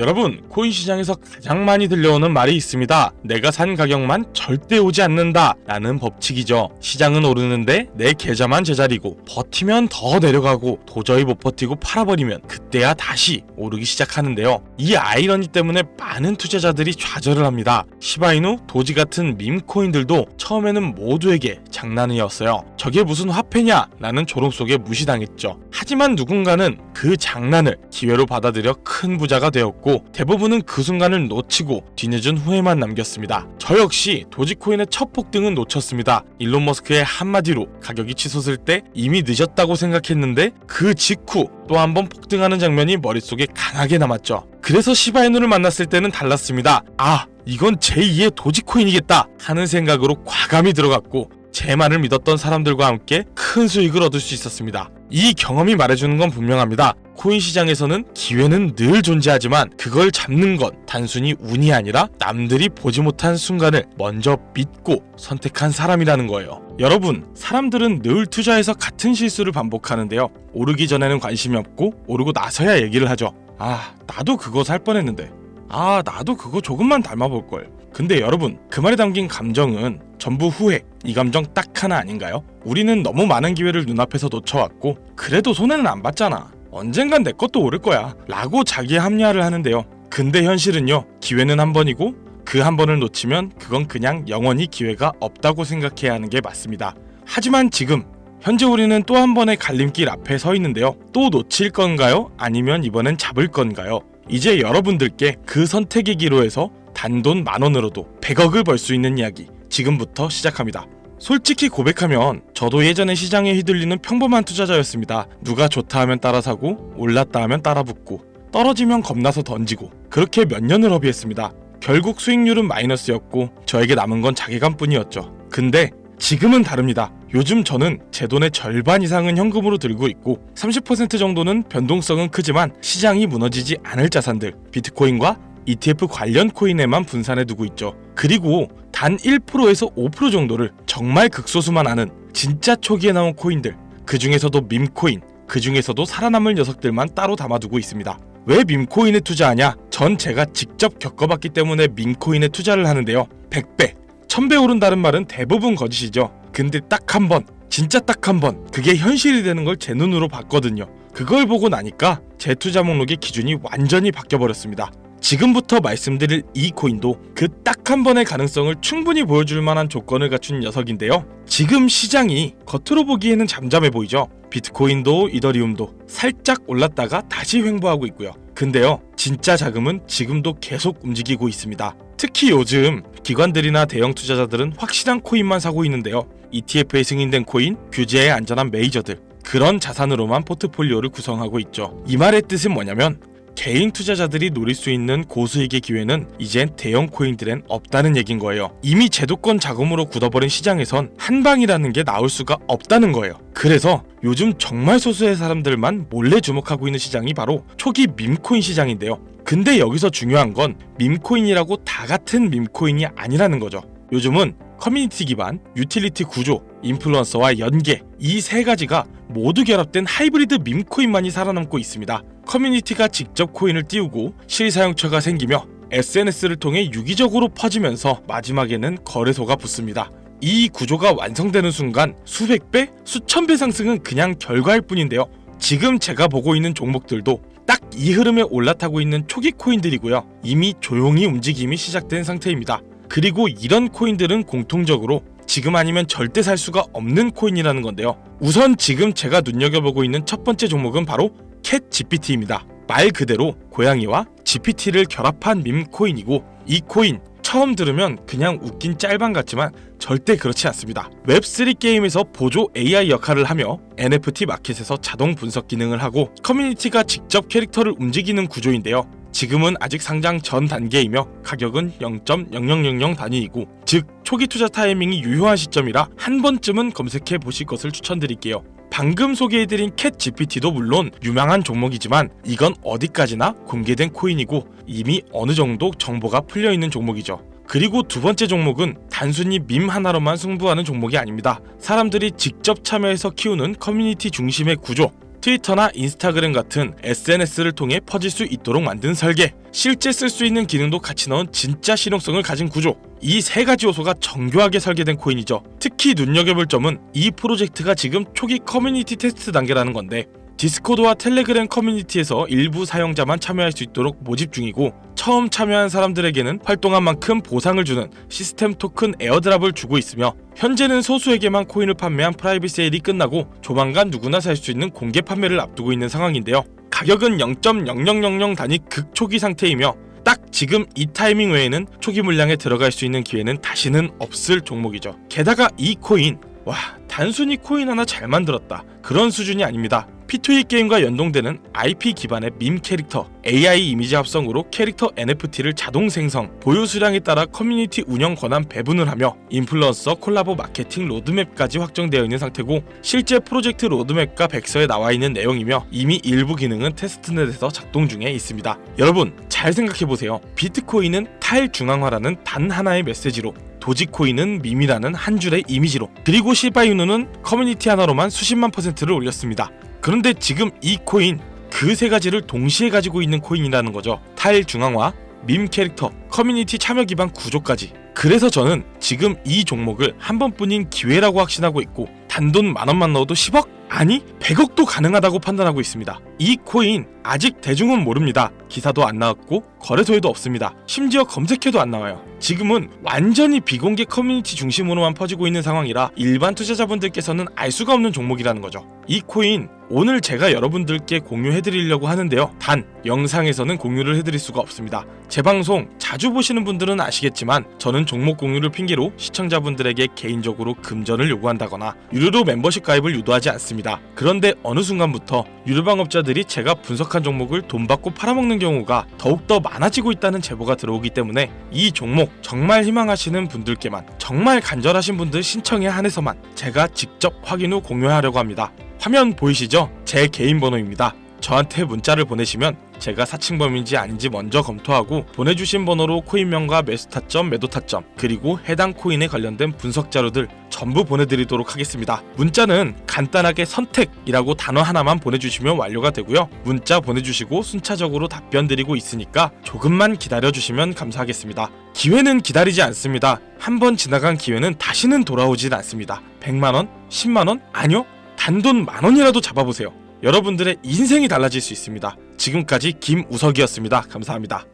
여러분, 코인 시장에서 가장 많이 들려오는 말이 있습니다. 내가 산 가격만 절대 오지 않는다. 라는 법칙이죠. 시장은 오르는데 내 계좌만 제자리고 버티면 더 내려가고 도저히 못 버티고 팔아버리면 그때야 다시 오르기 시작하는데요. 이 아이러니 때문에 많은 투자자들이 좌절을 합니다. 시바이누, 도지 같은 밈코인들도 처음에는 모두에게 장난이었어요. 저게 무슨 화폐냐? 라는 조롱 속에 무시당했죠. 하지만 누군가는 그 장난을 기회로 받아들여 큰 부자가 되었고 대부분은 그 순간을 놓치고 뒤늦은 후회만 남겼습니다. 저 역시 도지코인의 첫 폭등은 놓쳤습니다. 일론 머스크의 한마디로 가격이 치솟을 때 이미 늦었다고 생각했는데 그 직후 또 한 번 폭등하는 장면이 머릿속에 강하게 남았죠. 그래서 시바이누를 만났을 때는 달랐습니다. 아, 이건 제2의 도지코인이겠다 하는 생각으로 과감히 들어갔고 제 말을 믿었던 사람들과 함께 큰 수익을 얻을 수 있었습니다. 이 경험이 말해주는 건 분명합니다. 코인 시장에서는 기회는 늘 존재하지만 그걸 잡는 건 단순히 운이 아니라 남들이 보지 못한 순간을 먼저 믿고 선택한 사람이라는 거예요. 여러분, 사람들은 늘 투자에서 같은 실수를 반복하는데요. 오르기 전에는 관심이 없고 오르고 나서야 얘기를 하죠. 아, 나도 그거 살 뻔했는데. 아, 나도 그거 조금만 닮아볼 걸. 근데 여러분, 그 말에 담긴 감정은 전부 후회, 이 감정 딱 하나 아닌가요? 우리는 너무 많은 기회를 눈앞에서 놓쳐왔고, 그래도 손해는 안 봤잖아. 언젠간 내 것도 오를 거야. 라고 자기의 합리화를 하는데요. 근데 현실은요, 기회는 한 번이고, 그 한 번을 놓치면 그건 그냥 영원히 기회가 없다고 생각해야 하는 게 맞습니다. 하지만 지금, 현재 우리는 또 한 번의 갈림길 앞에 서 있는데요. 또 놓칠 건가요? 아니면 이번엔 잡을 건가요? 이제 여러분들께 그 선택의 기로에서 단돈 만 원으로도 100억을 벌 수 있는 이야기 지금부터 시작합니다. 솔직히 고백하면 저도 예전에 시장에 휘둘리는 평범한 투자자였습니다. 누가 좋다 하면 따라 사고 올랐다 하면 따라 붙고 떨어지면 겁나서 던지고 그렇게 몇 년을 허비했습니다. 결국 수익률은 마이너스였고 저에게 남은 건 자괴감뿐이었죠. 근데 지금은 다릅니다. 요즘 저는 제 돈의 절반 이상은 현금으로 들고 있고 30% 정도는 변동성은 크지만 시장이 무너지지 않을 자산들 비트코인과 ETF 관련 코인에만 분산해 두고 있죠. 그리고 단 1%에서 5% 정도를 정말 극소수만 아는 진짜 초기에 나온 코인들 그 중에서도 밈코인 그 중에서도 살아남을 녀석들만 따로 담아두고 있습니다. 왜 밈코인에 투자하냐? 전 제가 직접 겪어봤기 때문에 밈코인에 투자를 하는데요. 100배, 1000배 오른다는 말은 대부분 거짓이죠. 근데 딱 한 번, 진짜 딱 한 번, 그게 현실이 되는 걸 제 눈으로 봤거든요. 그걸 보고 나니까 제 투자 목록의 기준이 완전히 바뀌어버렸습니다. 지금부터 말씀드릴 이 코인도 그 딱 한 번의 가능성을 충분히 보여줄 만한 조건을 갖춘 녀석인데요. 지금 시장이 겉으로 보기에는 잠잠해 보이죠. 비트코인도 이더리움도 살짝 올랐다가 다시 횡보하고 있고요. 근데요, 진짜 자금은 지금도 계속 움직이고 있습니다. 특히 요즘 기관들이나 대형 투자자들은 확실한 코인만 사고 있는데요. ETF에 승인된 코인, 규제에 안전한 메이저들, 그런 자산으로만 포트폴리오를 구성하고 있죠. 이 말의 뜻은 뭐냐면 개인 투자자들이 노릴 수 있는 고수익의 기회는 이젠 대형 코인들엔 없다는 얘긴 거예요. 이미 제도권 자금으로 굳어버린 시장에선 한 방이라는 게 나올 수가 없다는 거예요. 그래서 요즘 정말 소수의 사람들만 몰래 주목하고 있는 시장이 바로 초기 밈코인 시장인데요. 근데 여기서 중요한 건 밈코인이라고 다 같은 밈코인이 아니라는 거죠. 요즘은 커뮤니티 기반, 유틸리티 구조, 인플루언서와 연계 이 세 가지가 모두 결합된 하이브리드 밈코인만이 살아남고 있습니다. 커뮤니티가 직접 코인을 띄우고 실사용처가 생기며 SNS를 통해 유기적으로 퍼지면서 마지막에는 거래소가 붙습니다. 이 구조가 완성되는 순간 수백 배, 수천 배 상승은 그냥 결과일 뿐인데요. 지금 제가 보고 있는 종목들도 딱 이 흐름에 올라타고 있는 초기 코인들이고요. 이미 조용히 움직임이 시작된 상태입니다. 그리고 이런 코인들은 공통적으로 지금 아니면 절대 살 수가 없는 코인이라는 건데요. 우선 지금 제가 눈여겨보고 있는 첫 번째 종목은 바로 캣 GPT입니다. 말 그대로 고양이와 GPT를 결합한 밈 코인이고 이 코인 처음 들으면 그냥 웃긴 짤방 같지만 절대 그렇지 않습니다. 웹3 게임에서 보조 AI 역할을 하며 NFT 마켓에서 자동 분석 기능을 하고 커뮤니티가 직접 캐릭터를 움직이는 구조인데요. 지금은 아직 상장 전 단계이며 가격은 0.0000 단위이고 즉 초기 투자 타이밍이 유효한 시점이라 한 번쯤은 검색해 보실 것을 추천드릴게요. 방금 소개해드린 캣 GPT도 물론 유명한 종목이지만 이건 어디까지나 공개된 코인이고 이미 어느 정도 정보가 풀려 있는 종목이죠. 그리고 두 번째 종목은 단순히 밈 하나로만 승부하는 종목이 아닙니다. 사람들이 직접 참여해서 키우는 커뮤니티 중심의 구조, 트위터나 인스타그램 같은 SNS를 통해 퍼질 수 있도록 만든 설계, 실제 쓸 수 있는 기능도 같이 넣은 진짜 실용성을 가진 구조. 이 세 가지 요소가 정교하게 설계된 코인이죠. 특히 눈여겨볼 점은 이 프로젝트가 지금 초기 커뮤니티 테스트 단계라는 건데 디스코드와 텔레그램 커뮤니티에서 일부 사용자만 참여할 수 있도록 모집 중이고 처음 참여한 사람들에게는 활동한 만큼 보상을 주는 시스템 토큰 에어드랍을 주고 있으며 현재는 소수에게만 코인을 판매한 프라이빗 세일이 끝나고 조만간 누구나 살 수 있는 공개 판매를 앞두고 있는 상황인데요. 가격은 0.0000 단위 극초기 상태이며 딱 지금 이 타이밍 외에는 초기 물량에 들어갈 수 있는 기회는 다시는 없을 종목이죠. 게다가 이 코인 와 단순히 코인 하나 잘 만들었다 그런 수준이 아닙니다. P2E 게임과 연동되는 IP 기반의 밈 캐릭터, AI 이미지 합성으로 캐릭터 NFT를 자동 생성, 보유 수량에 따라 커뮤니티 운영 권한 배분을 하며 인플루언서 콜라보 마케팅 로드맵까지 확정되어 있는 상태고 실제 프로젝트 로드맵과 백서에 나와 있는 내용이며 이미 일부 기능은 테스트넷에서 작동 중에 있습니다. 여러분 잘 생각해 보세요. 비트코인은 탈중앙화라는 단 하나의 메시지로 도지코인은 밈이라는 한 줄의 이미지로 그리고 시바이누는 커뮤니티 하나로만 수십만 퍼센트를 올렸습니다. 그런데 지금 이 코인 그 세 가지를 동시에 가지고 있는 코인이라는 거죠. 탈중앙화, 밈 캐릭터, 커뮤니티 참여 기반 구조까지. 그래서 저는 지금 이 종목을 한 번뿐인 기회라고 확신하고 있고 단돈 만 원만 넣어도 10억? 아니 100억도 가능하다고 판단하고 있습니다. 이 코인 아직 대중은 모릅니다. 기사도 안 나왔고 거래소에도 없습니다. 심지어 검색해도 안 나와요. 지금은 완전히 비공개 커뮤니티 중심으로만 퍼지고 있는 상황이라 일반 투자자분들께서는 알 수가 없는 종목이라는 거죠. 이 코인 오늘 제가 여러분들께 공유해 드리려고 하는데요. 단 영상에서는 공유를 해 드릴 수가 없습니다. 제 방송 자주 보시는 분들은 아시겠지만 저는 종목 공유를 핑계로 시청자분들에게 개인적으로 금전을 요구한다거나 유료로 멤버십 가입을 유도하지 않습니다. 그런데 어느 순간부터 유료방업자들이 제가 분석한 종목을 돈 받고 팔아먹는 경우가 더욱더 많아지고 있다는 제보가 들어오기 때문에 이 종목 정말 희망하시는 분들께만 정말 간절하신 분들 신청에 한해서만 제가 직접 확인 후 공유하려고 합니다. 화면 보이시죠? 제 개인 번호입니다. 저한테 문자를 보내시면 제가 사칭범인지 아닌지 먼저 검토하고 보내주신 번호로 코인명과 매수 타점, 매도 타점, 그리고 해당 코인에 관련된 분석 자료들 전부 보내드리도록 하겠습니다. 문자는 간단하게 선택이라고 단어 하나만 보내주시면 완료가 되고요. 문자 보내주시고 순차적으로 답변 드리고 있으니까 조금만 기다려주시면 감사하겠습니다. 기회는 기다리지 않습니다. 한번 지나간 기회는 다시는 돌아오질 않습니다. 100만원? 10만원? 아니요. 단돈 만원이라도 잡아보세요. 여러분들의 인생이 달라질 수 있습니다. 지금까지 김우석이었습니다. 감사합니다.